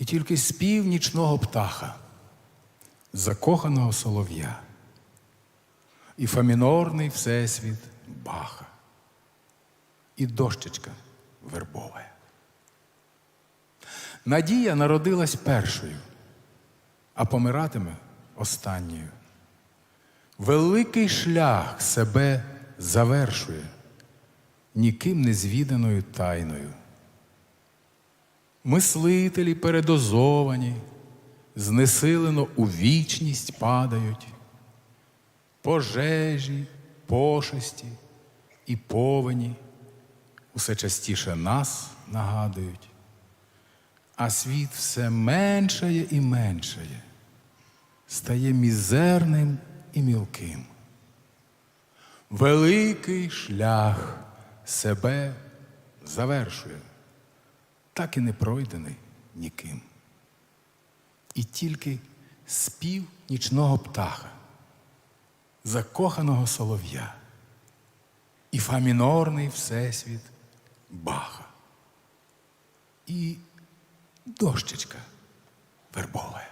І тільки спів нічного птаха, закоханого солов'я, і фамінорний всесвіт баха, і дощечка вербова. Надія народилась першою, а помиратиме останньою. Великий шлях себе завершує ніким не звіданою тайною. Мислителі передозовані, знесилено у вічність падають, пожежі, пошесті і повені усе частіше нас нагадують, а світ все меншає і меншає, стає мізерним і мілким. Великий шлях себе завершує, так і не пройдений ніким. І тільки спів нічного птаха, закоханого солов'я, і фамінорний всесвіт баха, і дощечка вербова.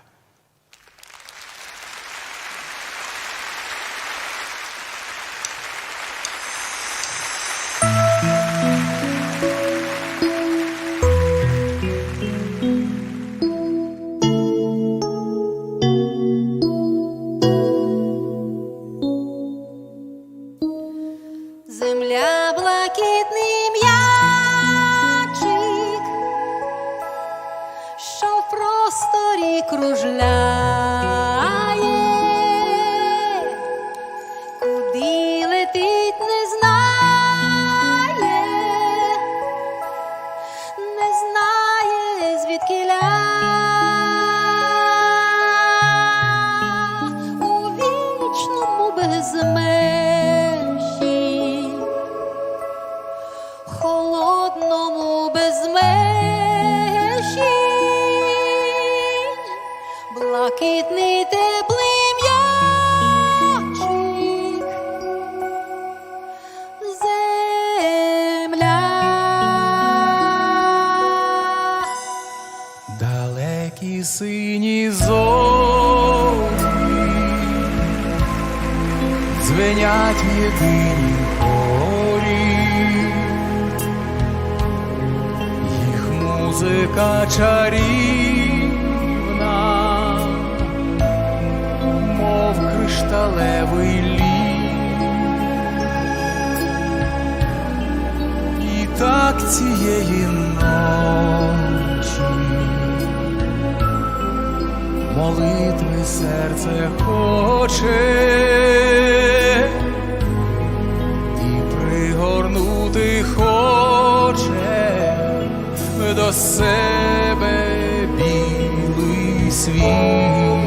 Блакитний теплий м'ячик, земля. Далекі сині зорі дзвенять в єдинім хорі, їх музика чарівна, так цієї ночі молитви серце хоче і пригорнути хоче до себе білий світ.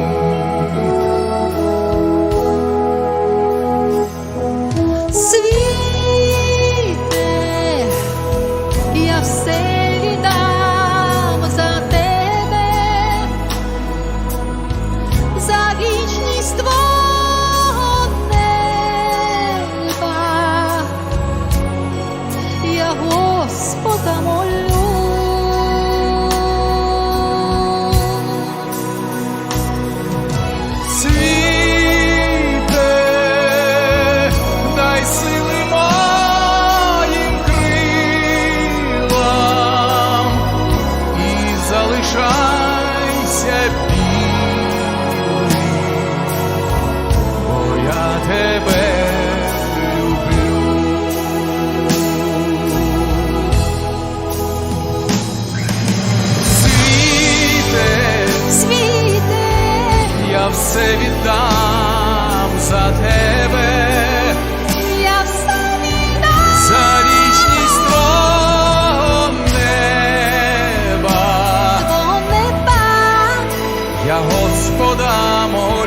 подамо